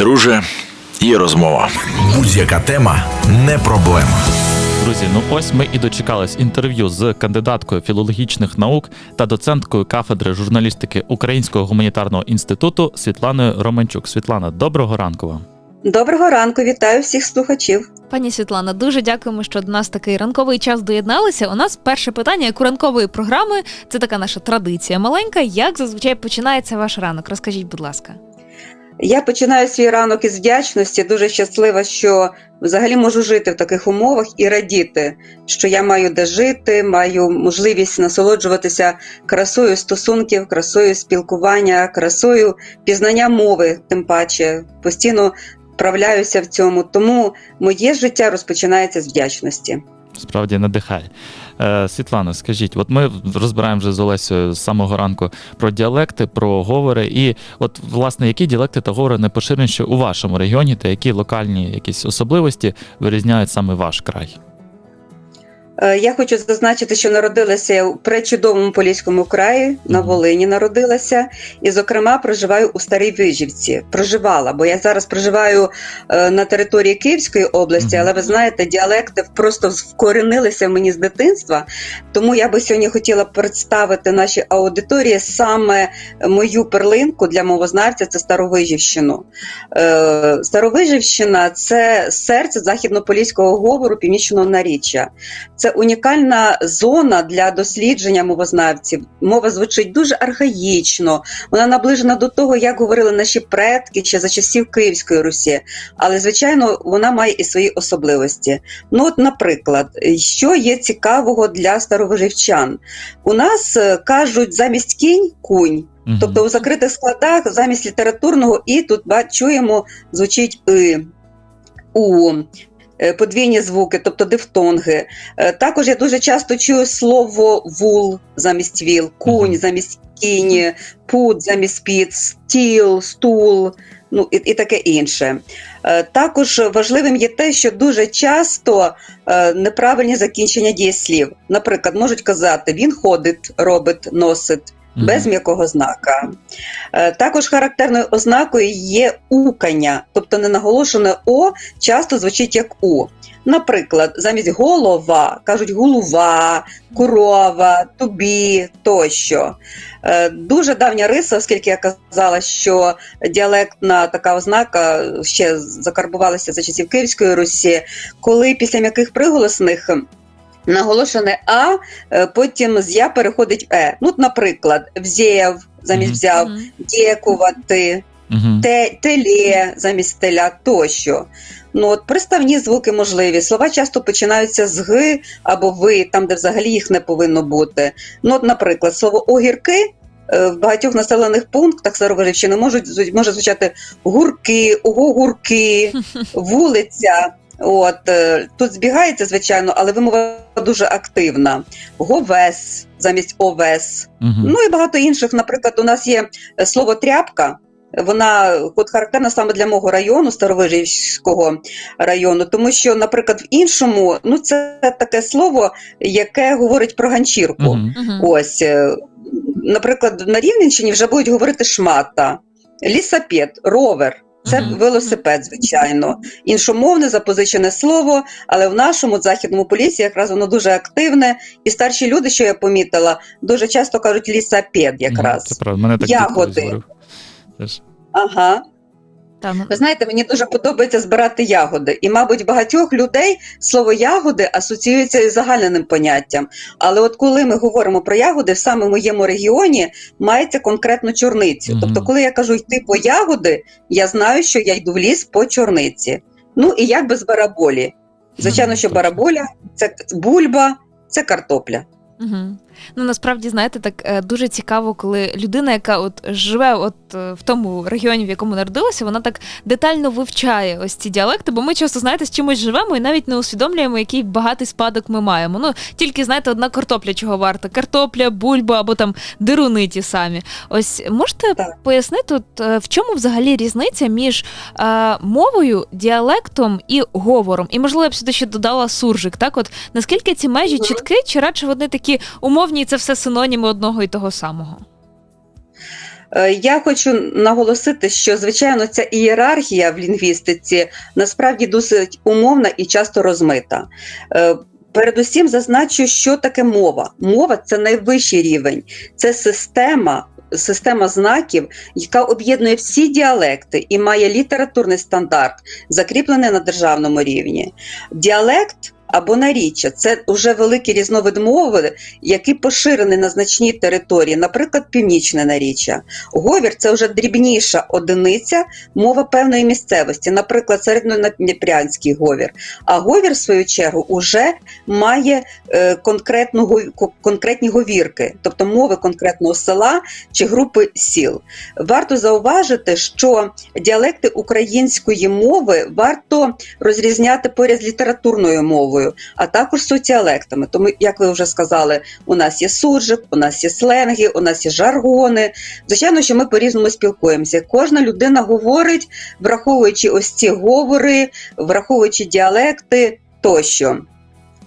Друже, є розмова. Будь-яка тема не проблема. Друзі, ну ось ми і дочекались інтерв'ю з кандидаткою філологічних наук та доценткою кафедри журналістики Українського гуманітарного інституту Світланою Романчук. Світлана, доброго ранку вам. Доброго ранку, вітаю всіх слухачів. Пані Світлана, дуже дякуємо, що до нас такий ранковий час доєдналися. У нас перше питання як у ранкової програми. Це така наша традиція маленька. Як зазвичай починається ваш ранок? Розкажіть, будь ласка. Я починаю свій ранок із вдячності. Дуже щаслива, що взагалі можу жити в таких умовах і радіти, що я маю де жити, маю можливість насолоджуватися красою стосунків, красою спілкування, красою пізнання мови, тим паче постійно вправляюся в цьому. Тому моє життя розпочинається з вдячності. Справді надихає. Е, Світлана, скажіть, от ми розбираємо вже з Олесею з самого ранку про діалекти, про говори. І от власне які діалекти та говори найпоширеніші у вашому регіоні, та які локальні якісь особливості вирізняють саме ваш край? Е, Я хочу зазначити, що народилася я у пречудовому Поліському краї, на Волині народилася, і, зокрема, проживаю у Старій Вижівці. Проживала, бо я зараз проживаю е, на території Київської області, але ви знаєте, діалекти просто вкоренилися в мені з дитинства. Тому я би сьогодні хотіла представити нашій аудиторії саме мою перлинку для мовознавця це Старовижівщину. Е, Старовижівщина це серце західнополіського говору північного наріччя. Це унікальна зона для дослідження мовознавців. Мова звучить дуже архаїчно, вона наближена до того, як говорили наші предки ще за часів Київської Русі. Але, звичайно, вона має і свої особливості. Ну, от, наприклад, що є цікавого для старовиживчан? У нас е, кажуть замість кінь кунь. Мгм. Тобто у закритих складах замість літературного і тут ба- чуємо звучить и, у. Е, Подвійні звуки, тобто дифтонги. Е, Також я дуже часто чую слово вул замість віл, кунь замість кінь, пут замість піт, стіл, стул, ну і, і таке інше. Е, Також важливим є те, що дуже часто е, неправильні закінчення дієслів. Наприклад, можуть казати він ходить, робить, носить Мгм. без м'якого знака. Е, Також характерною ознакою є укання, тобто ненаголошене О часто звучить як У. Наприклад, замість голова кажуть голова, корова, тобі тощо. Е, Дуже давня риса, оскільки я казала, що діалектна така ознака ще закарбувалася за часів Київської Русі, коли після м'яких приголосних наголошене А, е, потім з я переходить в Е. Ну, от, наприклад, взяв замість взяв, дякувати, те, теле замість теля тощо. Ну, от приставні звуки можливі. Слова часто починаються з г або ви, там, де взагалі їх не повинно бути. Ну, от, наприклад, слово огірки. е, В багатьох населених пунктах Старовижівщини можуть може звучати гурки, ого, гурки, вулиця. От е, тут збігається, звичайно, але вимова дуже активна. Говес замість овес. Мгм. Ну і багато інших. Наприклад, у нас є е, слово тряпка. Вона от характерна саме для мого району, Старовижівського району, тому що, наприклад, в іншому, ну це таке слово, яке говорить про ганчірку. Мгм. Ось, е, наприклад, на Рівненщині вже будуть говорити шмата, лісапед, ровер. Це велосипед, звичайно. Іншомовне запозичене слово, але в нашому західному полісі якраз воно дуже активне. І старші люди, що я помітила, дуже часто кажуть лісапед якраз. Це правда. Мене так Ягоди. Ага. Та, ну, Ви знаєте, мені дуже подобається збирати ягоди. І, мабуть, багатьох людей слово ягоди асоціюється із загальненим поняттям. Але от коли ми говоримо про ягоди, саме в моєму регіоні мається конкретно чорницю. Мгм. Тобто, коли я кажу йти по ягоди, я знаю, що я йду в ліс по чорниці. Ну і як без бараболі. Звичайно, що бараболя це бульба, це картопля. Угу. Ну насправді знаєте, так е, дуже цікаво, коли людина, яка от живе от е, в тому регіоні, в якому народилася, вона так детально вивчає ось ці діалекти, бо ми часто знаєте з чимось живемо і навіть не усвідомлюємо, який багатий спадок ми маємо. Ну тільки знаєте, одна картопля чого варта: картопля, бульба або там дируни ті самі. Ось можете Так. пояснити, от, е, в чому взагалі різниця між е, мовою, діалектом і говором? І можливо, я б сюди ще додала суржик. Так, от наскільки ці межі чіткі, чи радше вони такі умовні, і це все синоніми одного і того самого? Е, Я хочу наголосити, що звичайно ця ієрархія в лінгвістиці насправді досить умовна і часто розмита. Е, Передусім зазначу, що таке мова. Мова це найвищий рівень, це система. Система знаків, яка об'єднує всі діалекти і має літературний стандарт, закріплений на державному рівні. Діалект або наріччя це вже великий різновид мови, який поширений на значній території, наприклад, північне наріччя. Говір це вже дрібніша одиниця мова певної місцевості, наприклад, середньонадніпрянський говір. А говір, в свою чергу, уже має е, конкретну, конкретні говірки, тобто мови конкретного села чи групи сіл. Варто зауважити, що діалекти української мови варто розрізняти поряд з літературною мовою, а також соціалектами. Тому, як ви вже сказали, у нас є суржик, у нас є сленги, у нас є жаргони. Звичайно, що ми по-різному спілкуємося. Кожна людина говорить, враховуючи ось ці говори, враховуючи діалекти тощо.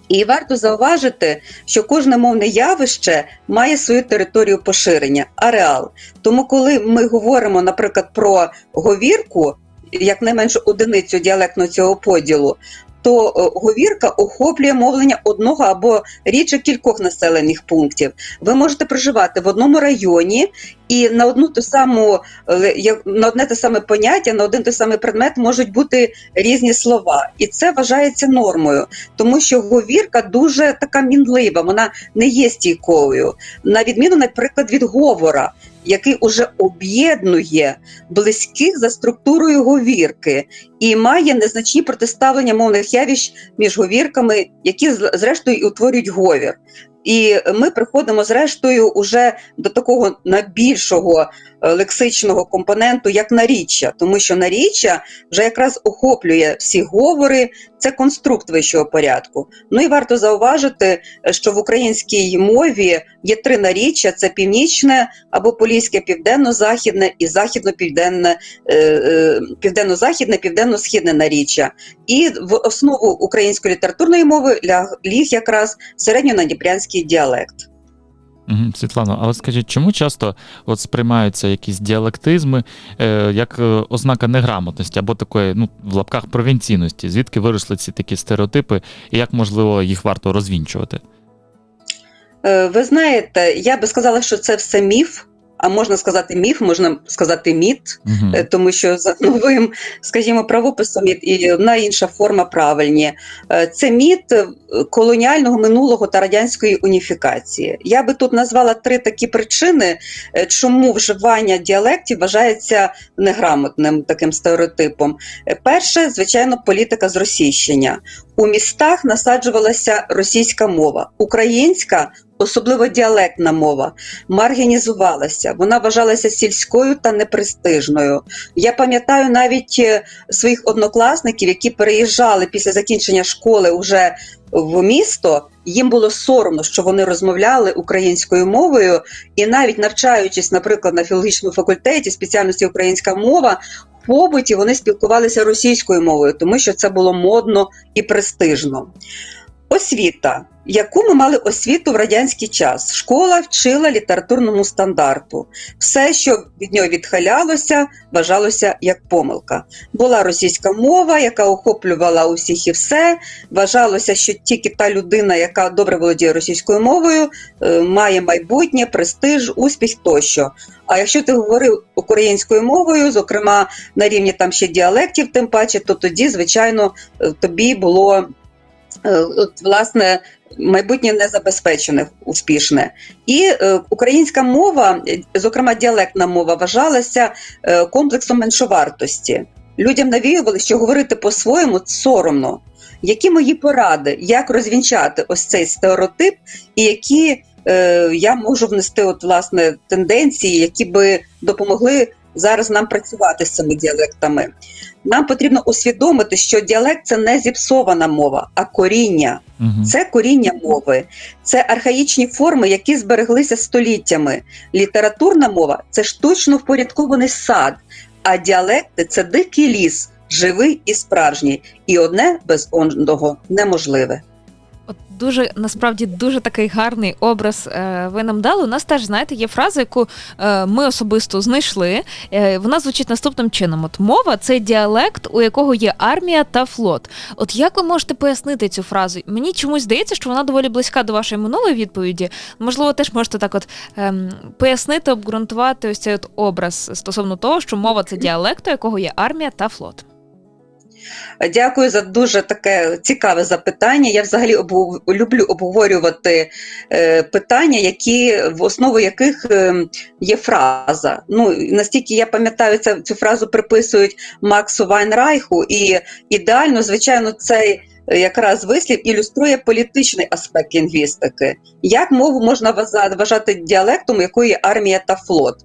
І варто зауважити, що кожне мовне явище має свою територію поширення, ареал. Тому, коли ми говоримо, наприклад, про говірку, як найменше одиницю діалектного цього поділу, то е, говірка охоплює мовлення одного або рідше кількох населених пунктів. Ви можете проживати в одному районі і на одну ту саму е, на одне те саме поняття, на один той самий предмет можуть бути різні слова, і це вважається нормою, тому що говірка дуже така мінлива, вона не є стійкою, на відміну, наприклад, від говора. Який уже об'єднує близьких за структурою говірки і має незначні протиставлення мовних явищ між говірками, які зрештою утворюють говір. І ми приходимо зрештою уже до такого найбільшого е, лексичного компоненту, як наріччя, тому що наріччя вже якраз охоплює всі говори, це конструкт вищого порядку. Ну і варто зауважити, що в українській мові є три наріччя: це північне або поліське південно-західне і західно-південне, е, е, південно-західне, південно-східне наріччя. І в основу української літературної мови ляг- ліг якраз середньонадніпрянський діалект. Мгм, Світлано, а от скажіть, чому часто от сприймаються якісь діалектизми е, як е, ознака неграмотності або такої, ну, в лапках провінційності? Звідки виросли ці такі стереотипи, і як можливо їх варто розвінчувати? Е, Ви знаєте, я би сказала, що це все міф. А можна сказати міф, можна сказати міт. Е, тому що за новим, скажімо, правописом і- одна інша форма правильні. Е, Це міт е, колоніального минулого та радянської уніфікації. Я би тут назвала три такі причини, чому вживання діалектів вважається неграмотним таким стереотипом. Перше, звичайно, політика зросійщення. У містах насаджувалася російська мова, українська. Особливо діалектна мова маргінізувалася, вона вважалася сільською та непрестижною. Я пам'ятаю навіть е, своїх однокласників, які переїжджали після закінчення школи уже в місто. Їм було соромно, що вони розмовляли українською мовою, і навіть навчаючись, наприклад, на філологічному факультеті спеціальності українська мова. Побуті вони спілкувалися російською мовою, тому що це було модно і престижно. Освіта. Яку ми мали освіту в радянський час? Школа вчила літературному стандарту. Все, що від нього відхилялося, вважалося як помилка. Була російська мова, яка охоплювала усіх і все. Вважалося, що тільки та людина, яка добре володіє російською мовою, е, має майбутнє, престиж, успіх тощо. А якщо ти говорив українською мовою, зокрема на рівні там ще діалектів, тим паче, то тоді, звичайно, е, тобі було от, власне майбутнє незабезпечене успішне. І е, українська мова, е, зокрема діалектна мова, вважалася е, комплексом меншовартості. Людям навіювали, що говорити по-своєму соромно. Які мої поради, як розвінчати ось цей стереотип, і які е, я можу внести от, власне, тенденції, які би допомогли зараз нам працювати з цими діалектами? Нам потрібно усвідомити, що діалект це не зіпсована мова, а коріння. Мгм. Це коріння мови, це архаїчні форми, які збереглися століттями. Літературна мова це штучно впорядкований сад, а діалекти це дикий ліс, живий і справжній, і одне без одного неможливе. От дуже насправді дуже такий гарний образ е, ви нам дали. У нас теж знаєте, є фраза, яку е, ми особисто знайшли. Е, вона звучить наступним чином: от мова це діалект, у якого є армія та флот. От як ви можете пояснити цю фразу? Мені чомусь здається, що вона доволі близька до вашої минулої відповіді. Можливо, теж можете так, от ем, пояснити, обґрунтувати ось цей от образ стосовно того, що мова це діалект, у якого є армія та флот. Дякую за дуже таке цікаве запитання. Я взагалі обгов- люблю обговорювати е, питання, які в основу яких е, є фраза. Ну настільки я пам'ятаю, це цю фразу приписують Максу Вайнрайху, і ідеально, звичайно, цей якраз вислів ілюструє політичний аспект лінгвістики. Як мову можна вважати діалектом, якої армія та флот?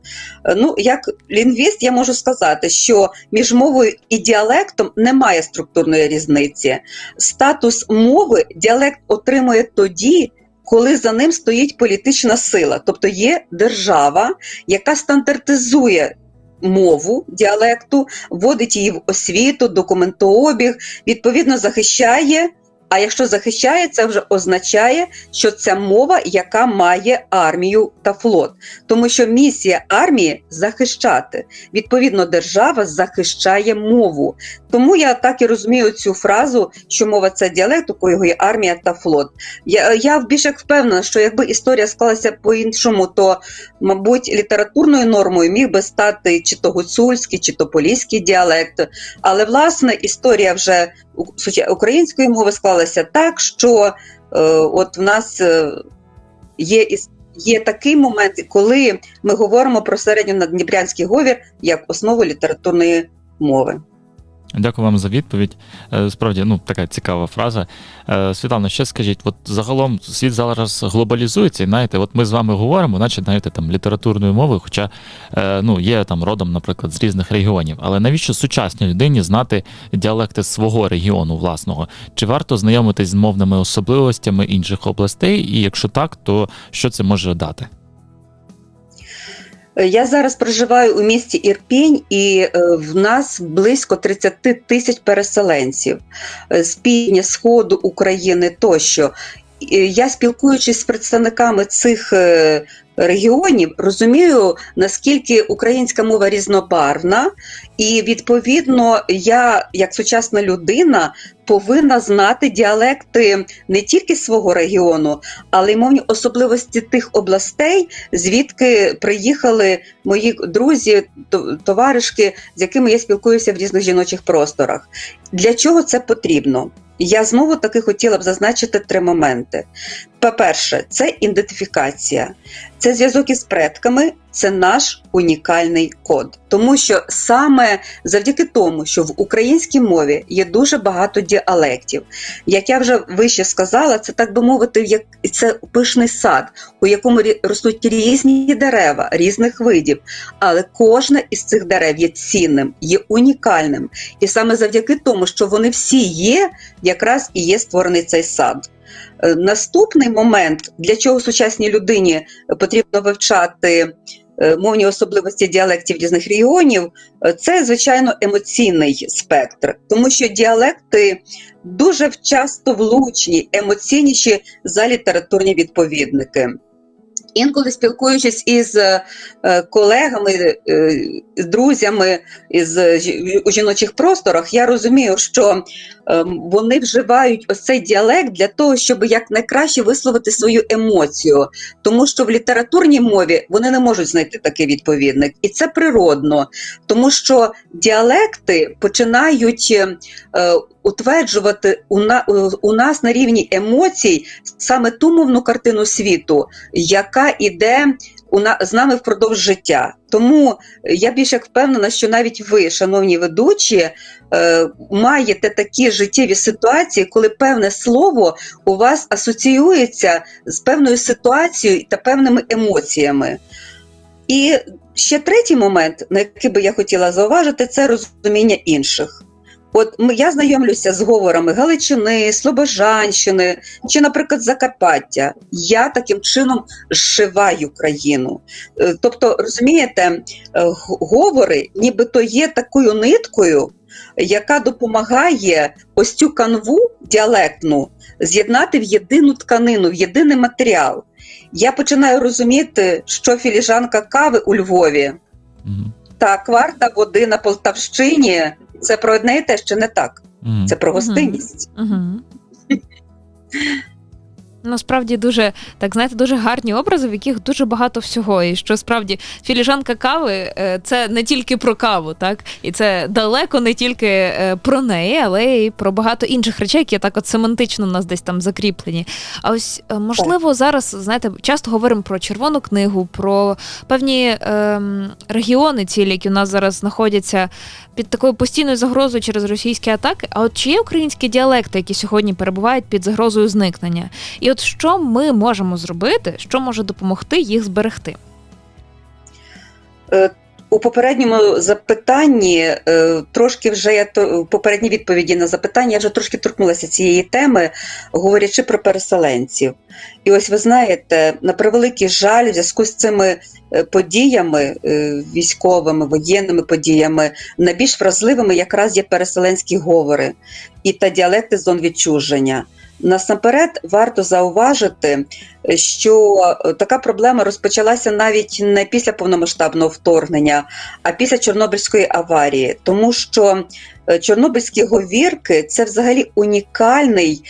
Е, Ну, як лінгвіст, я можу сказати, що між мовою і діалектом немає структурної різниці. Статус мови діалект отримує тоді, коли за ним стоїть політична сила, тобто є держава, яка стандартизує. Мову діалекту, вводить її в освіту, документообіг, відповідно захищає. А якщо захищає, це вже означає, що це мова, яка має армію та флот, тому що місія армії захищати. Відповідно, держава захищає мову. Тому я так і розумію цю фразу, що мова це діалект, у кого є армія та флот. Я, я більш як впевнена, що якби історія склалася по-іншому, то, мабуть, літературною нормою міг би стати чи то гуцульський, чи то поліський діалект. Але власне історія вже української мови склалася так, що е, от в нас е, є Є такий момент, коли ми говоримо про середньонадніпрянський говір як основу літературної мови. Дякую вам за відповідь. Е, Справді, ну така цікава фраза. Е, Світлана, ще скажіть, от загалом світ зараз глобалізується, і знаєте, от ми з вами говоримо, наче знаєте, там літературною мовою, хоча е, ну є там родом, наприклад, з різних регіонів. Але навіщо сучасній людині знати діалекти свого регіону власного? Чи варто знайомитись з мовними особливостями інших областей? І якщо так, то що це може дати? Я зараз проживаю у місті Ірпінь, і е, в нас близько 30 тисяч переселенців е, з півдня сходу України тощо. Я спілкуючись з представниками цих е, регіонів, розумію, наскільки українська мова різнобарвна, і відповідно я, як сучасна людина, повинна знати діалекти не тільки свого регіону, але й мовні особливості тих областей, звідки приїхали мої друзі, то- товаришки, з якими я спілкуюся в різних жіночих просторах. Для чого це потрібно? Я знову таки хотіла б зазначити три моменти. По-перше, це ідентифікація, це зв'язок із предками, це наш унікальний код. Тому що саме завдяки тому, що в українській мові є дуже багато діалектів, як я вже вище сказала, це так би мовити, як це пишний сад, у якому ростуть різні дерева різних видів, але кожне із цих дерев є цінним, є унікальним. І саме завдяки тому, що вони всі є, якраз і є створений цей сад. Е, Наступний момент, для чого сучасній людині потрібно вивчати е, мовні особливості діалектів різних регіонів, е, це звичайно емоційний спектр, тому що діалекти дуже часто влучні, емоційніші за літературні відповідники. Інколи спілкуючись із колегами, з друзями із у жіночих просторах, я розумію, що вони вживають ось цей діалект для того, щоб якнайкраще висловити свою емоцію, тому що в літературній мові вони не можуть знайти такий відповідник, і це природно, тому що діалекти починають е, утверджувати у, на, у нас на рівні емоцій саме ту мовну картину світу, яка іде у на, з нами впродовж життя. Тому я більш як впевнена, що навіть ви, шановні ведучі, е, маєте такі життєві ситуації, коли певне слово у вас асоціюється з певною ситуацією та певними емоціями. І ще третій момент, на який би я хотіла зауважити, це розуміння інших. От я знайомлюся з говорами Галичини, Слобожанщини чи, наприклад, Закарпаття. Я таким чином зшиваю країну. Е, Тобто, розумієте, е, говори, нібито є такою ниткою, яка допомагає ось цю канву діалектну з'єднати в єдину тканину, в єдиний матеріал. Я починаю розуміти, що філіжанка кави у Львові та кварта води на Полтавщині це про одне і те, що не так. Це про гостинність. Насправді дуже так знаєте, дуже гарні образи, в яких дуже багато всього. І що справді філіжанка кави е, це не тільки про каву, так і це далеко не тільки е, про неї, але й про багато інших речей, які так от семантично у нас десь там закріплені. А ось е, можливо зараз знаєте, часто говоримо про червону книгу, про певні ем, регіони, цілі, які у нас зараз знаходяться під такою постійною загрозою через російські атаки. А от чи є українські діалекти, які сьогодні перебувають під загрозою зникнення? От що ми можемо зробити, що може допомогти їх зберегти? Е, У попередньому запитанні е, трошки вже я в попередній відповіді на запитання я вже трошки торкнулася цієї теми, говорячи про переселенців. І ось ви знаєте, на превеликий жаль, в зв'язку з цими е, подіями, військовими, воєнними подіями, найбільш вразливими якраз є переселенські говори і та діалекти зон відчуження. Насамперед варто зауважити, що е, така проблема розпочалася навіть не після повномасштабного вторгнення, а після Чорнобильської аварії, тому що е, чорнобильські говірки це взагалі унікальний.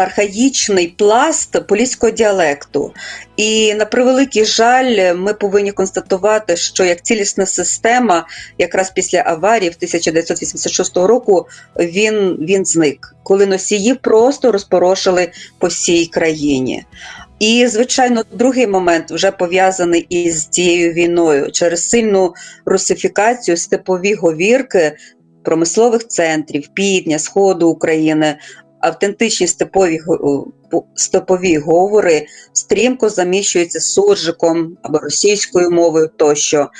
Архаїчний пласт поліського діалекту, і на превеликий жаль, ми повинні констатувати, що як цілісна система, якраз після аварії в 1986 року, він, він зник, коли носії просто розпорошили по всій країні. І, звичайно, другий момент вже пов'язаний із цією війною через сильну русифікацію степові говірки промислових центрів півдня, сходу України. Автентичні степові степові говори стрімко заміщуються суржиком або російською мовою тощо.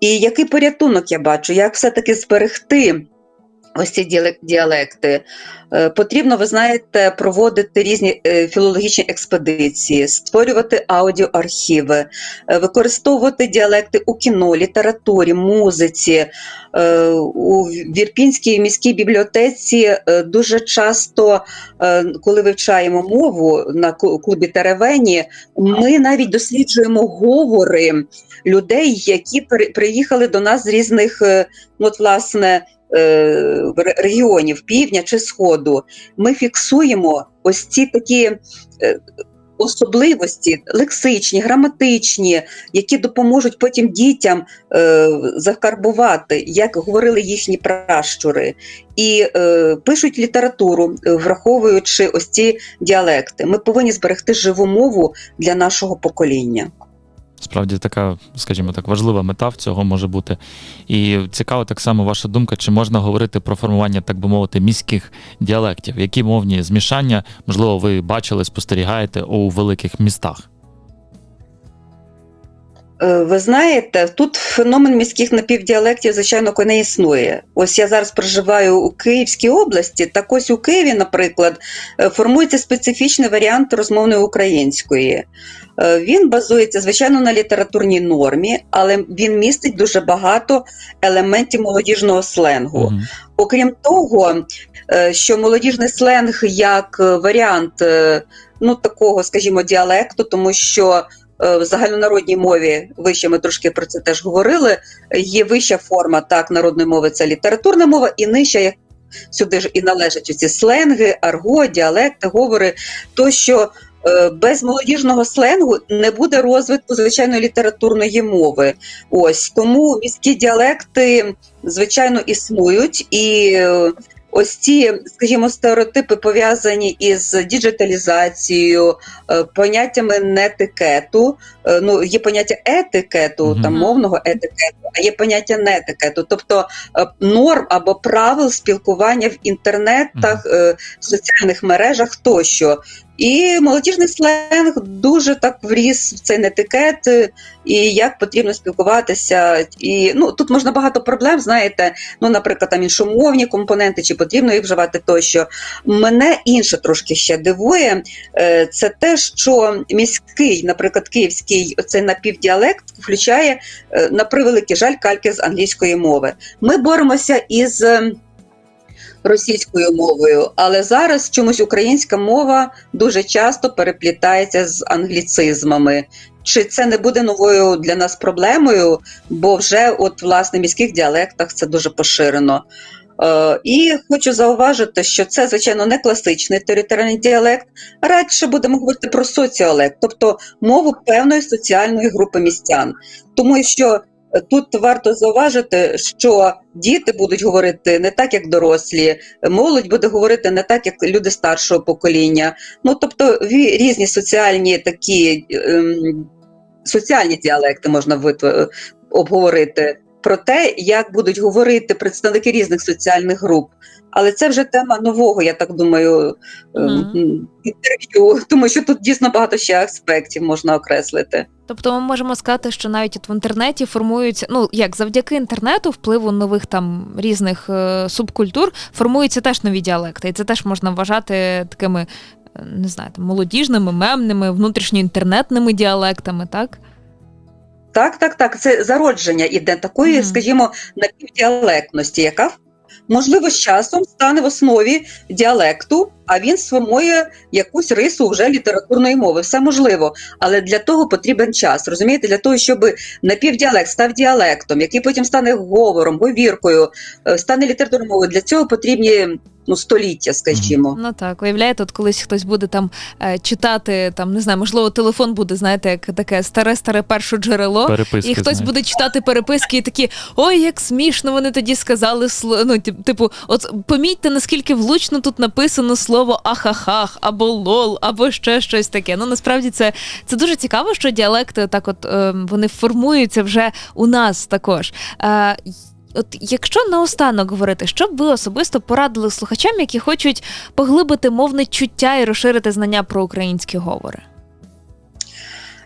І який порятунок я бачу, як все-таки зберегти ось ці діалекти? Е, Потрібно, ви знаєте, проводити різні е, філологічні експедиції, створювати аудіоархіви, е, використовувати діалекти у кіно, літературі, музиці. У Вірпінській міській бібліотеці дуже часто, коли вивчаємо мову на клубі Теревені, ми навіть досліджуємо говори людей, які при- приїхали до нас з різних, ну, от, власне, регіонів півдня чи сходу. Ми фіксуємо ось ці такі е, особливості лексичні, граматичні, які допоможуть потім дітям е, закарбувати, як говорили їхні пращури, і е, пишуть літературу, е, враховуючи ось ці діалекти. Ми повинні зберегти живу мову для нашого покоління. Справді така, скажімо так, важлива мета в цього може бути. І цікава так само ваша думка, чи можна говорити про формування, так би мовити, міських діалектів? Які мовні змішання, можливо, ви бачили, спостерігаєте у великих містах? Е, Ви знаєте, тут феномен міських напівдіалектів, звичайно, не існує. Ось я зараз проживаю у Київській області. Так ось у Києві, наприклад, е, формується специфічний варіант розмовної української. Е, Він базується, звичайно, на літературній нормі, але він містить дуже багато елементів молодіжного сленгу. Мгм. Окрім того, що молодіжний сленг як варіант ну, такого, скажімо, діалекту, тому що в загальнонародній мові, вище ми трошки про це теж говорили, є вища форма так, народної мови це літературна мова, і нижча, як сюди ж і належать ці сленги, арго, діалекти, говори, то що е, без молодіжного сленгу не буде розвитку звичайної літературної мови. Ось тому міські діалекти звичайно існують і. Ось ці, скажімо, стереотипи пов'язані із діджиталізацією, е, поняттями нетикету. Е, Ну, є поняття етикету, Мгм. там мовного етикету, а є поняття нетикету, тобто е, норм або правил спілкування в інтернетах, е, в соціальних мережах тощо. І молодіжний сленг дуже так вріс в цей нетикет, е, і як потрібно спілкуватися. І ну тут можна багато проблем, знаєте. Ну, наприклад, там іншомовні компоненти, чи потрібно їх вживати тощо. Мене інше трошки ще дивує. е, Це те, що міський, наприклад, київський цей напівдіалект включає е, на превеликий жаль кальки з англійської мови. Ми боремося із. Російською мовою, але зараз чомусь українська мова дуже часто переплітається з англіцизмами. Чи це не буде новою для нас проблемою? Бо вже от власне міських діалектах це дуже поширено. Е, і хочу зауважити, що це, звичайно, не класичний територіальний діалект, а радше будемо говорити про соціолект, тобто мову певної соціальної групи містян. Тому що тут варто зауважити, що діти будуть говорити не так, як дорослі, молодь буде говорити не так, як люди старшого покоління. Ну тобто різні соціальні такі ем, соціальні діалекти можна обговорити про те, як будуть говорити представники різних соціальних груп. Але це вже тема нового, я так думаю, ем, інтерв'ю, тому що тут дійсно багато ще аспектів можна окреслити. Тобто ми можемо сказати, що навіть от в інтернеті формуються, ну як завдяки інтернету, впливу нових там різних е, субкультур, формуються теж нові діалекти, і це теж можна вважати такими, е, не знаю, там, молодіжними, мемними, внутрішньоінтернетними діалектами, так? Так, так, так. Це зародження іде такої, Мгм. скажімо, напівдіалектності, яка можливо з часом стане в основі діалекту, а він сформує якусь рису вже літературної мови. Все можливо, але для того потрібен час. Розумієте, для того, щоб напівдіалект став діалектом, який потім стане говором, говіркою, е, стане літературною мовою. Для цього потрібні ну століття, скажімо. Ну так, уявляєте, от колись хтось буде там е, читати, там не знаю, можливо, телефон буде, знаєте, як таке старе, старе перше джерело. Переписки. І хтось знаєте. буде читати переписки і такі, ой, як смішно вони тоді сказали ну, типу, от помітьте, наскільки влучно тут написано слово ахахах, або лол, або ще щось таке. Ну насправді це, це дуже цікаво, що діалекти так от е, вони формуються вже у нас також. Е, От якщо наостанок говорити, що б ви особисто порадили слухачам, які хочуть поглибити мовне чуття і розширити знання про українські говори?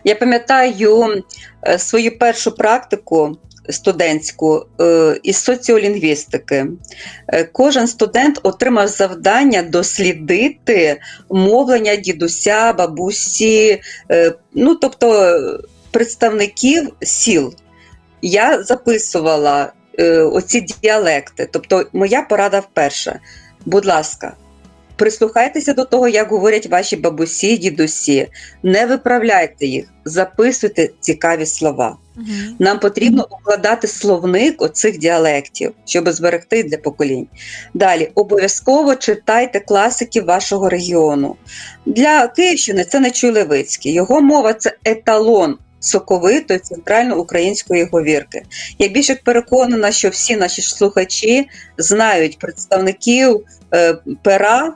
Я пам'ятаю е, свою першу практику студентську е, із соціолінгвістики. Е, Кожен студент отримав завдання дослідити мовлення дідуся, бабусі, е, ну тобто представників сіл. Я записувала оці діалекти. Тобто, моя порада вперше. Будь ласка, прислухайтеся до того, як говорять ваші бабусі, дідусі. Не виправляйте їх, записуйте цікаві слова. Нам потрібно укладати словник оцих діалектів, щоб зберегти для поколінь. Далі обов'язково читайте класиків вашого регіону. Для Київщини це Нечуй Левицький. Його мова це еталон соковитої центральноукраїнської говірки. Я більше переконана, що всі наші слухачі знають представників е, пера.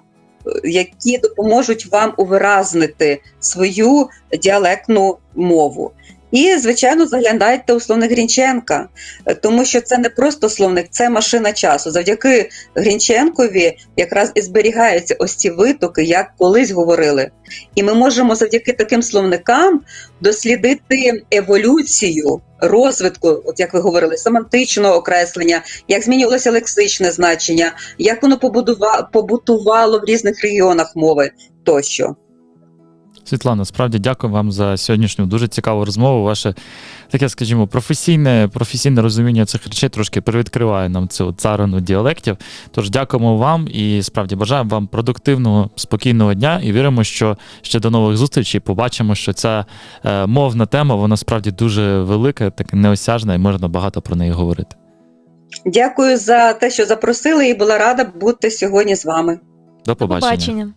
Які допоможуть вам увиразнити свою діалектну мову. І, звичайно, заглядайте у словник Грінченка, тому що це не просто словник, це машина часу. Завдяки Грінченкові якраз і зберігаються ось ці витоки, як колись говорили. І ми можемо завдяки таким словникам дослідити еволюцію розвитку, от як ви говорили, семантичного окреслення, як змінювалося лексичне значення, як воно побудува- побутувало в різних регіонах мови тощо. Світлана, справді дякую вам за сьогоднішню дуже цікаву розмову. Ваше таке, скажімо, професійне, професійне розуміння цих речей трошки привідкриває нам цю царину діалектів. Тож дякуємо вам і справді бажаємо вам продуктивного, спокійного дня і віримо, що ще до нових зустрічей побачимо, що ця е, мовна тема вона справді дуже велика, така неосяжна, і можна багато про неї говорити. Дякую за те, що запросили, і була рада бути сьогодні з вами. До побачення. Побачення.